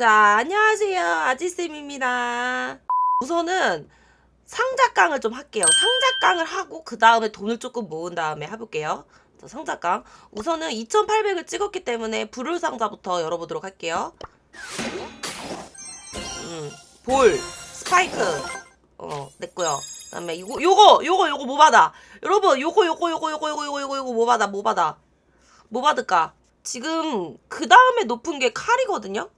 자, 안녕하세요. 아지쌤입니다. 우선은 상자깡을 좀 할게요. 상자깡을 하고 그 다음에 돈을 조금 모은 다음에 해볼게요. 자, 상자깡. 우선은 2,800을 찍었기 때문에 불을 상자부터 열어보도록 할게요. 음, 볼, 스파이크. 어, 냈고요. 그다음에 이거 요거 요거 요거 뭐 받아? 여러분 요거 요거 요거 요거 요거 요거 요거 요거 뭐 받아? 뭐 받아? 뭐 받을까? 지금 그 다음에 높은 게 칼이거든요.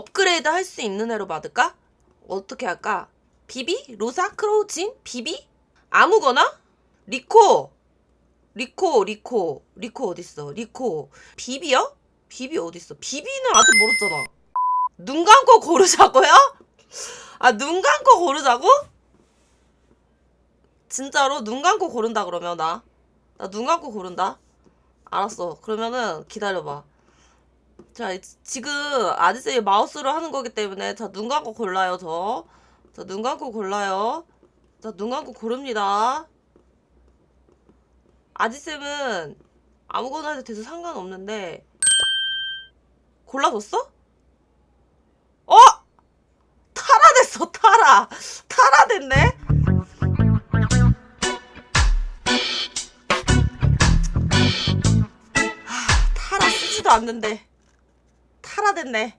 업그레이드 할 수 있는 애로 받을까? 어떻게 할까? 비비? 로사? 크로우진? 비비? 아무거나? 리코? 리코, 리코, 리코 어딨어? 리코. 비비요? 비비 어딨어? 비비는 아직 모르잖아. 눈 감고 고르자고요? 아, 눈 감고 고르자고? 진짜로 눈 감고 고른다 그러면 나. 나 눈 감고 고른다. 알았어. 그러면은 기다려봐. 자, 이- 지금 아지쌤이 마우스로 하는 거기 때문에 자, 눈 감고 골라요, 저. 자, 눈 감고 골라요. 자, 눈 감고 고릅니다. 아지쌤은 아무거나 해도 돼서 상관없는데 골라줬어? 어? 타라 됐어, 타라. 타라 됐네? 타라 쓰지도 않는데 타라 됐네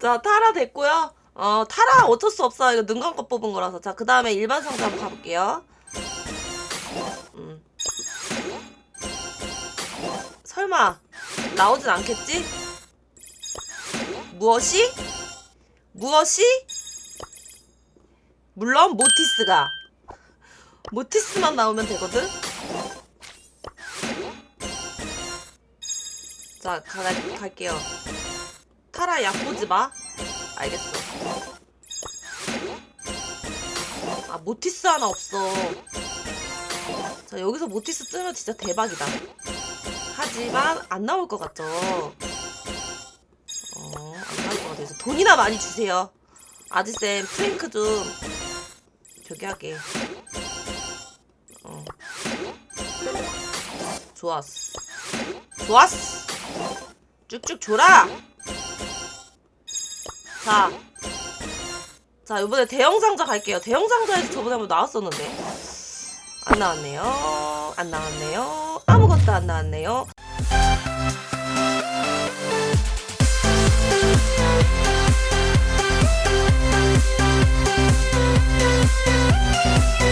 자 타라 됐고요 어 타라 어쩔 수 없어 이거 눈 감고 뽑은 거라서 자 그 다음에 일반 상자 한번 가볼게요 음. 설마 나오진 않겠지? 무엇이? 무엇이? 물론 모티스가 모티스만 나오면 되거든? 자, 가, 갈게요. 타라 약 보지 마. 알겠어. 아, 모티스 하나 없어. 자, 여기서 모티스 뜨면 진짜 대박이다. 하지만 안 나올 것 같죠? 어, 안 나올 것 같아요. 그래서 돈이나 많이 주세요. 아지쌤, 프랭크 좀 저기 하게. 어. 좋았어. 좋았어. 쭉쭉 줘라. 자. 자, 이번에 대형 상자 갈게요. 대형 상자에서 저번에 한번 나왔었는데. 안 나왔네요. 안 나왔네요. 아무것도 안 나왔네요.